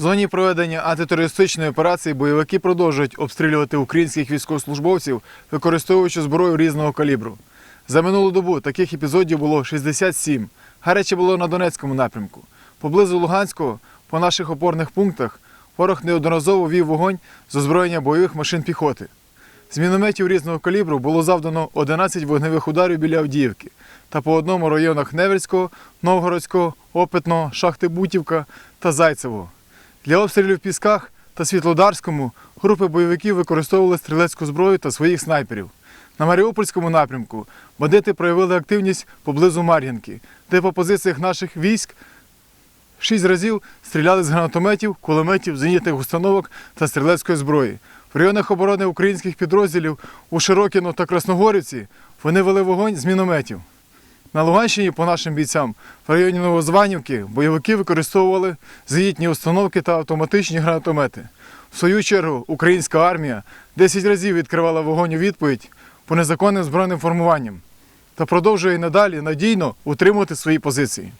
В зоні проведення антитерористичної операції бойовики продовжують обстрілювати українських військовослужбовців, використовуючи зброю різного калібру. За минулу добу таких епізодів було 67. Гаряче було на Донецькому напрямку. Поблизу Луганського, по наших опорних пунктах, ворог неодноразово вів вогонь з озброєння бойових машин піхоти. З мінометів різного калібру було завдано 11 вогневих ударів біля Авдіївки та по одному районах Неверського, Новгородського, Опитного, Шахти Бутівка та Зайцевого. Для обстрілів в Пісках та Світлодарському групи бойовиків використовували стрілецьку зброю та своїх снайперів. На Маріупольському напрямку бандити проявили активність поблизу Мар'їнки, де по позиціях наших військ шість разів стріляли з гранатометів, кулеметів, зенітних установок та стрілецької зброї. В районах оборони українських підрозділів у Широкіно та Красногорівці вони вели вогонь з мінометів. На Луганщині, по нашим бійцям, в районі Новозванівки бойовики використовували зенітні установки та автоматичні гранатомети. В свою чергу, українська армія 10 разів відкривала вогонь у відповідь по незаконним збройним формуванням та продовжує надалі надійно утримувати свої позиції.